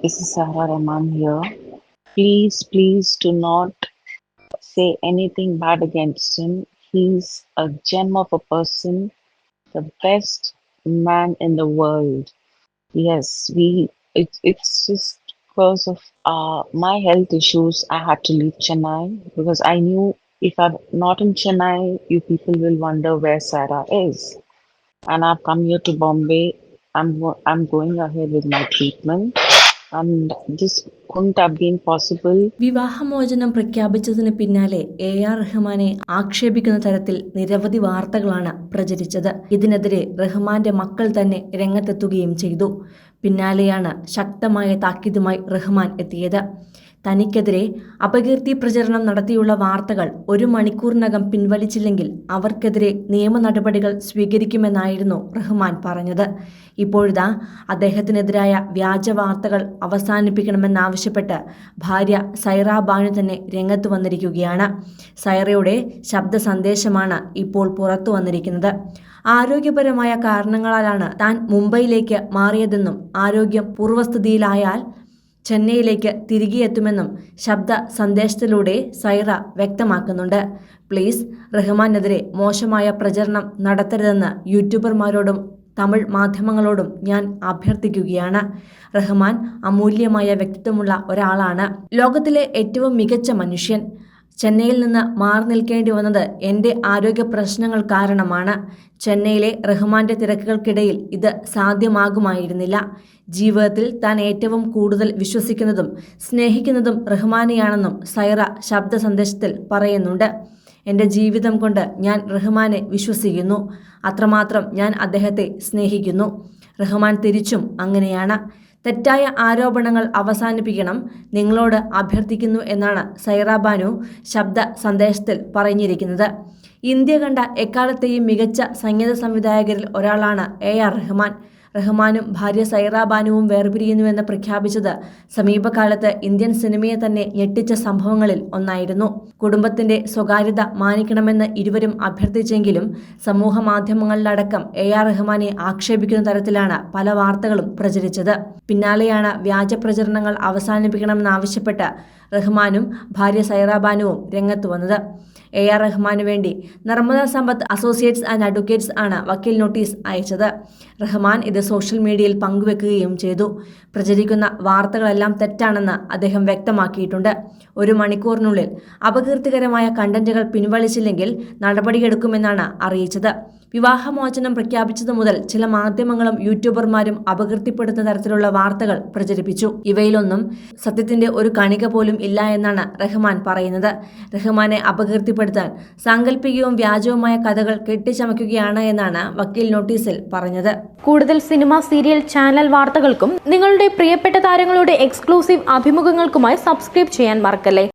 This is Sarah Rahman here. Please, please do not say anything bad against him. He's a gem of a person, the best man in the world. Yes, we. It, it's just because of uh, my health issues, I had to leave Chennai because I knew if I'm not in Chennai, you people will wonder where Sarah is. And I've come here to Bombay. I'm I'm going ahead with my treatment, വിവാഹമോചനം പ്രഖ്യാപിച്ചതിന് പിന്നാലെ A R റഹ്മാനെ ആക്ഷേപിക്കുന്ന തരത്തിൽ നിരവധി വാർത്തകളാണ് പ്രചരിച്ചത്. ഇതിനെതിരെ റഹ്മാന്റെ മക്കൾ തന്നെ രംഗത്തെത്തുകയും ചെയ്തു. പിന്നാലെയാണ് ശക്തമായ താക്കീതുമായി റഹ്മാൻ എത്തിയത്. തനിക്കെതിരെ അപകീർത്തി പ്രചരണം നടത്തിയുള്ള വാർത്തകൾ ഒരു മണിക്കൂറിനകം പിൻവലിച്ചില്ലെങ്കിൽ അവർക്കെതിരെ നിയമ നടപടികൾ സ്വീകരിക്കുമെന്നായിരുന്നു റഹ്മാൻ പറഞ്ഞത്. ഇപ്പോഴിതാ അദ്ദേഹത്തിനെതിരായ വ്യാജ വാർത്തകൾ അവസാനിപ്പിക്കണമെന്നാവശ്യപ്പെട്ട് ഭാര്യ സൈറ ബാനു തന്നെ രംഗത്ത് വന്നിരിക്കുകയാണ്. സൈറയുടെ ശബ്ദ സന്ദേശമാണ് ഇപ്പോൾ പുറത്തു വന്നിരിക്കുന്നത്. ആരോഗ്യപരമായ കാരണങ്ങളാലാണ് താൻ മുംബൈയിലേക്ക് മാറിയതെന്നും ആരോഗ്യം പൂർവസ്ഥിതിയിലായാൽ ചെന്നൈയിലേക്ക് തിരികെയെത്തുമെന്നും ശബ്ദ സന്ദേശത്തിലൂടെ സൈറ വ്യക്തമാക്കുന്നുണ്ട്. പ്ലീസ് റഹ്മാനെതിരെ മോശമായ പ്രചരണം നടത്തരുതെന്ന് യൂട്യൂബർമാരോടും തമിഴ് മാധ്യമങ്ങളോടും ഞാൻ അഭ്യർത്ഥിക്കുകയാണ്. റഹ്മാൻ അമൂല്യമായ വ്യക്തിത്വമുള്ള ഒരാളാണ്. ലോകത്തിലെ ഏറ്റവും മികച്ച മനുഷ്യൻ ചെന്നൈയിൽ നിന്ന് മാറി നിൽക്കേണ്ടി വന്നത് എന്റെ ആരോഗ്യ പ്രശ്നങ്ങൾ കാരണമാണ്. ചെന്നൈയിലെ റഹ്മാന്റെ തിരക്കുകൾക്കിടയിൽ ഇത് സാധ്യമാകുമായിരുന്നില്ല. ജീവിതത്തിൽ താൻ ഏറ്റവും കൂടുതൽ വിശ്വസിക്കുന്നതും സ്നേഹിക്കുന്നതും റഹ്മാനെയാണെന്നും സൈറ ശബ്ദ സന്ദേശത്തിൽ പറയുന്നുണ്ട്. എന്റെ ജീവിതം കൊണ്ട് ഞാൻ റഹ്മാനെ വിശ്വസിക്കുന്നു. അത്രമാത്രം ഞാൻ അദ്ദേഹത്തെ സ്നേഹിക്കുന്നു. റഹ്മാൻ തിരിച്ചും അങ്ങനെയാണ്. തെറ്റായ ആരോപണങ്ങൾ അവസാനിപ്പിക്കണം. നിങ്ങളോട് അഭ്യർത്ഥിക്കുന്നു എന്നാണ് സൈറ ബാനു ശബ്ദ സന്ദേശത്തിൽ പറഞ്ഞിരിക്കുന്നത്. ഇന്ത്യ കണ്ട എക്കാലത്തെയും മികച്ച സംഗീത സംവിധായകരിൽ ഒരാളാണ് എ ആർ റഹ്മാൻ. റഹ്മാനും ഭാര്യ സൈറ ബാനുവും വേർപിരിയുന്നുവെന്ന് പ്രഖ്യാപിച്ചത് സമീപകാലത്ത് ഇന്ത്യൻ സിനിമയെ തന്നെ ഞെട്ടിച്ച സംഭവങ്ങളിൽ ഒന്നായിരുന്നു. കുടുംബത്തിന്റെ സ്വകാര്യത മാനിക്കണമെന്ന് ഇരുവരും അഭ്യർത്ഥിച്ചെങ്കിലും സമൂഹ മാധ്യമങ്ങളിലടക്കം എ ആർ റഹ്മാനെ ആക്ഷേപിക്കുന്ന തരത്തിലാണ് പല വാർത്തകളും പ്രചരിച്ചത്. പിന്നാലെയാണ് വ്യാജ പ്രചരണങ്ങൾ അവസാനിപ്പിക്കണമെന്നാവശ്യപ്പെട്ട് റഹ്മാനും ഭാര്യ സൈറാബാനുവും രംഗത്ത് വന്നത്. എ ആർ റഹ്മാനു വേണ്ടി Narmada Sampath associates and advocates ആണ് വക്കീൽ നോട്ടീസ് അയച്ചത്. റഹ്മാൻ ഇത് സോഷ്യൽ മീഡിയയിൽ പങ്കുവെക്കുകയും ചെയ്തു. പ്രചരിക്കുന്ന വാർത്തകളെല്ലാം തെറ്റാണെന്ന് അദ്ദേഹം വ്യക്തമാക്കിയിട്ടുണ്ട്. ഒരു മണിക്കൂറിനുള്ളിൽ അപകീർത്തികരമായ കണ്ടന്റുകൾ പിൻവലിച്ചില്ലെങ്കിൽ നടപടിയെടുക്കുമെന്നാണ് അറിയിച്ചത്. വിവാഹമോചനം പ്രഖ്യാപിച്ചതു മുതൽ ചില മാധ്യമങ്ങളും യൂട്യൂബർമാരും അപകീർത്തിപ്പെടുത്തുന്ന തരത്തിലുള്ള വാർത്തകൾ പ്രചരിപ്പിച്ചു. ഇവയിലൊന്നും സത്യത്തിന്റെ ഒരു കണിക പോലും ഇല്ല എന്നാണ് റഹ്മാൻ പറയുന്നത്. റഹ്മാനെ അപകീർത്തിപ്പെടുത്താൻ സാങ്കല്പികവും വ്യാജവുമായ കഥകൾ കെട്ടിച്ചമയ്ക്കുകയാണ് എന്നാണ് വക്കീൽ നോട്ടീസിൽ പറഞ്ഞത്. കൂടുതൽ സിനിമ സീരിയൽ ചാനൽ വാർത്തകൾക്കും നിങ്ങളുടെ പ്രിയപ്പെട്ട താരങ്ങളുടെ എക്സ്ക്ലൂസീവ് അഭിമുഖങ്ങൾക്കുമായി സബ്സ്ക്രൈബ് ചെയ്യാൻ മറക്കല്ലേ?